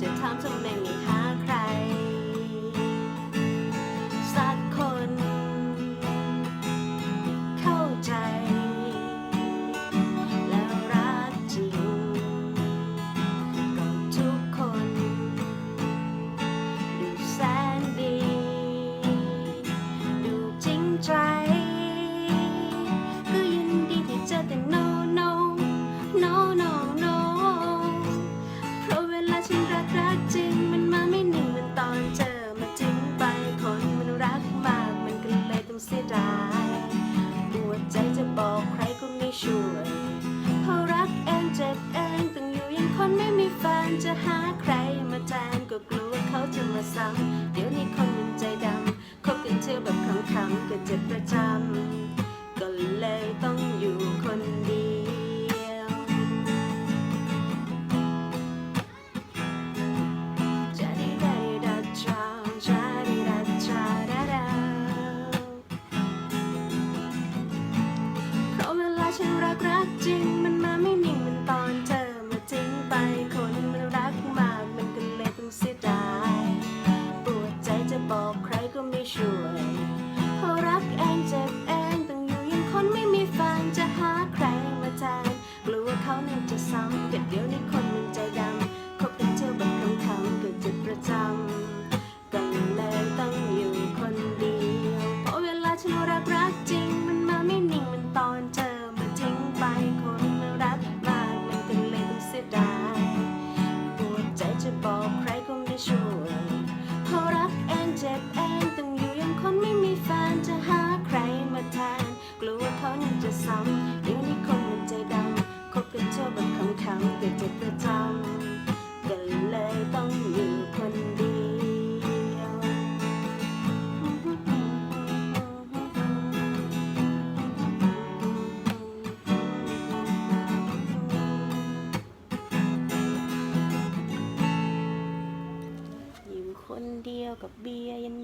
这汤这么美味。 ช่วยเพราะรักเองเจ็บเองต้องอยู่ยังคนไม่มีแฟนจะหาใครมาแทนก็กลัวเขาจะมาซ้ำำเป็จิตประจำก็เลยต้องอยู่คนเดียว อยู่คนเดียวกับเบียร์ย็น